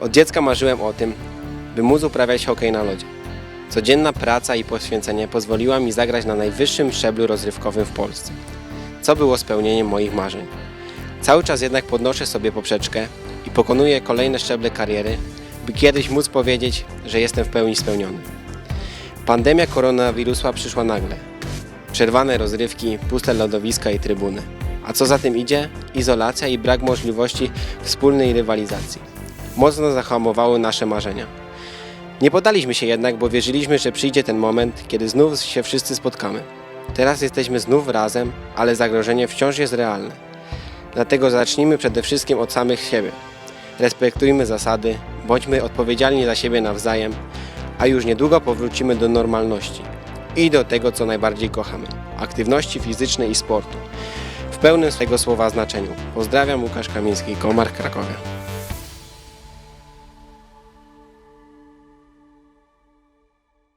Od dziecka marzyłem o tym, by móc uprawiać hokej na lodzie. Codzienna praca i poświęcenie pozwoliła mi zagrać na najwyższym szczeblu rozrywkowym w Polsce, co było spełnieniem moich marzeń. Cały czas jednak podnoszę sobie poprzeczkę i pokonuję kolejne szczeble kariery, by kiedyś móc powiedzieć, że jestem w pełni spełniony. Pandemia koronawirusa przyszła nagle. Przerwane rozrywki, puste lodowiska i trybuny. A co za tym idzie? Izolacja i brak możliwości wspólnej rywalizacji. Mocno zahamowały nasze marzenia. Nie podaliśmy się jednak, bo wierzyliśmy, że przyjdzie ten moment, kiedy znów się wszyscy spotkamy. Teraz jesteśmy znów razem, ale zagrożenie wciąż jest realne. Dlatego zacznijmy przede wszystkim od samych siebie. Respektujmy zasady, bądźmy odpowiedzialni za siebie nawzajem, a już niedługo powrócimy do normalności i do tego, co najbardziej kochamy aktywności fizycznej i sportu w pełnym swego słowa znaczeniu. Pozdrawiam, Łukasz Kamiński, Komar Krakowie.